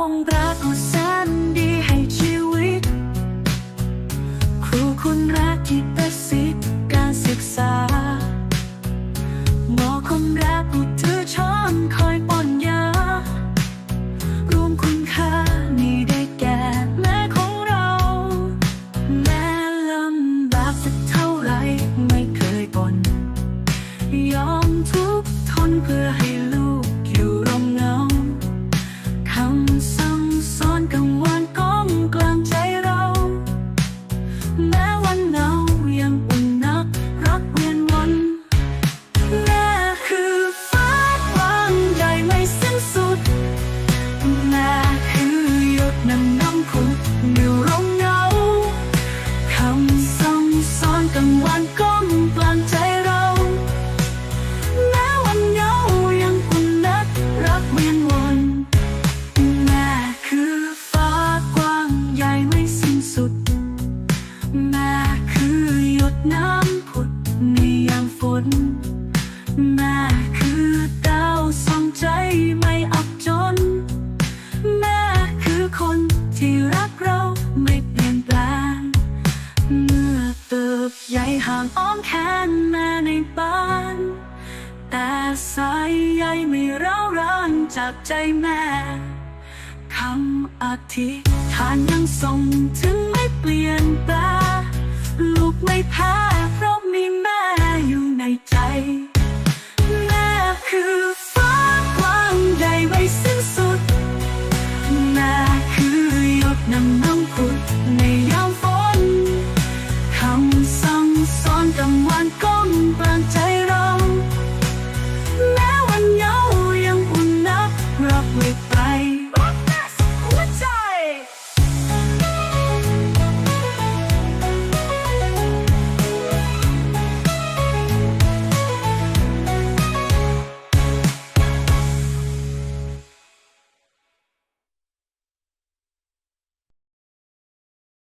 องค์ระผู้แสนดีให้ชีวิต ครูคุณรักที่ประสิทธิการศึกษา สอนกังวานก้องกลางใจเรา แม้วันเหงายังอุ่นนักรักเวียนวนแม่คือฟ้ากว้างใหญ่ไม่สิ้นสุด แม่คือหยดน้ำผุดในยามฝน แม่คือดาวส่องใจม่อั อ้อมแขนแม่ในบ้าน แต่สายใยไม่ร้าวรานจากใจแม่คำอธิษฐานยังส่งถึงไม่เปลี่ยนแปลลูกไม่แพ้เพราะ ซ้อนกลาวันก้มปรางใจเรา